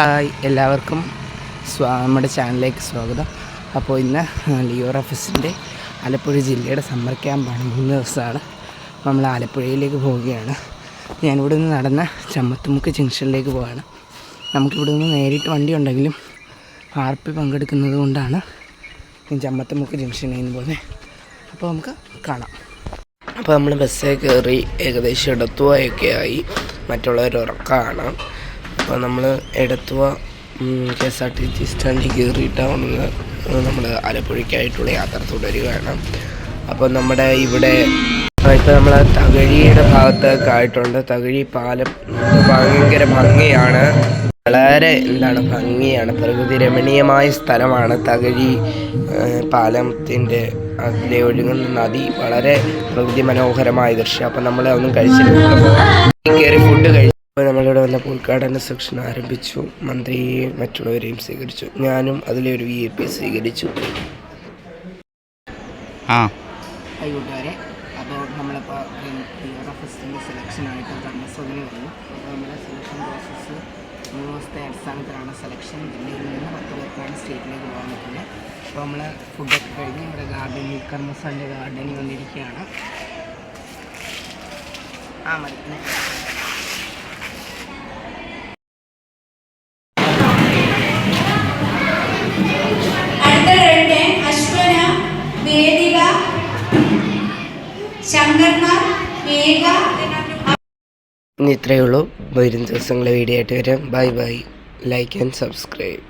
Hi എല്ലാവർക്കും സ്വാ നമ്മുടെ ചാനലിലേക്ക് സ്വാഗതം. അപ്പോൾ ഇന്ന് ലിയോ റഫസിന്റെ ആലപ്പുഴ ജില്ലയുടെ സമ്മർ ക്യാമ്പാണ്. മൂന്ന് ദിവസമാണ് നമ്മൾ ആലപ്പുഴയിലേക്ക് പോവുകയാണ്. ഞാനിവിടെ നിന്ന് നടന്ന ചമ്മത്തുമുക്ക് ജംഗ്ഷനിലേക്ക് പോവാണ്. നമുക്കിവിടെ നിന്ന് നേരിട്ട് വണ്ടി ഉണ്ടെങ്കിലും ആർ പങ്കെടുക്കുന്നത് കൊണ്ടാണ് ചമ്മത്തുമുക്ക് ജംഗ്ഷനിൽ നിന്ന് പോകുന്നത്. അപ്പോൾ നമുക്ക് കാണാം. അപ്പോൾ നമ്മൾ ബസ്സിൽ കയറി ഏകദേശം ഇടത്തുവായൊക്കെ ആയി. മറ്റുള്ളവർ ഉറക്കമാണ് അപ്പോൾ നമ്മൾ Edathua K S R T C സ്റ്റാൻഡിൽ കയറിയിട്ടാണ് നമ്മൾ ആലപ്പുഴയ്ക്കായിട്ടുള്ള യാത്ര തുടരുകയാണ് അപ്പോൾ നമ്മുടെ ഇവിടെ ഇപ്പോൾ നമ്മൾ തകഴിയുടെ ഭാഗത്തൊക്കെ ആയിട്ടുണ്ട്. തകഴി പാലം ഭയങ്കര ഭംഗിയാണ്. വളരെ എന്താണ് ഭംഗിയാണ്. പ്രകൃതി രമണീയമായ സ്ഥലമാണ് തകഴി പാലത്തിന്റെ അതിലെ ഒഴുകുന്ന നദി. വളരെ പ്രകൃതി മനോഹരമായ ദൃശ്യം. അപ്പം നമ്മൾ ഒന്നും കഴിച്ചില്ല കയറി ഫുഡ് കഴിച്ചു വന്നപ്പോൾ ഉദ്ഘാടന സെക്ഷൻ ആരംഭിച്ചു മന്ത്രിയെയും മറ്റുള്ളവരെയും സ്വീകരിച്ചു. ഞാനും അതിലെ ഒരു വി എ പി സ്വീകരിച്ചു. ആ. കൂട്ടുകാരെ അപ്പോൾ നമ്മളിപ്പോൾ ഫസ്റ്റിന്റെ സെലക്ഷനായിട്ട് കർമ്മസോദന വന്നു. അപ്പോൾ നമ്മുടെ സെലക്ഷൻ പ്രോസസ്സ് മൂന്ന് ദിവസത്തെ അടിസ്ഥാനത്തിലാണ് സെലക്ഷൻ ജില്ലയിൽ നിന്ന് പത്ത് പേർക്കാണ് സ്റ്റേറ്റിലേക്ക് പോകാൻ പറ്റുന്നത്. അപ്പോൾ നമ്മൾ ഫുഡൊക്കെ കഴിഞ്ഞ് നമ്മുടെ ഗാർഡനിൽ കർമ്മസോന്റെ ഗാർഡനിൽ വന്നിരിക്കുകയാണ്. ആ മതി. ശങ്കർനാഥ് മേഘ ഇത്രയേ ഉള്ളൂ. വരും ദിവസങ്ങളെ വീഡിയോ ആയിട്ട് വരാം. Bye bye like and subscribe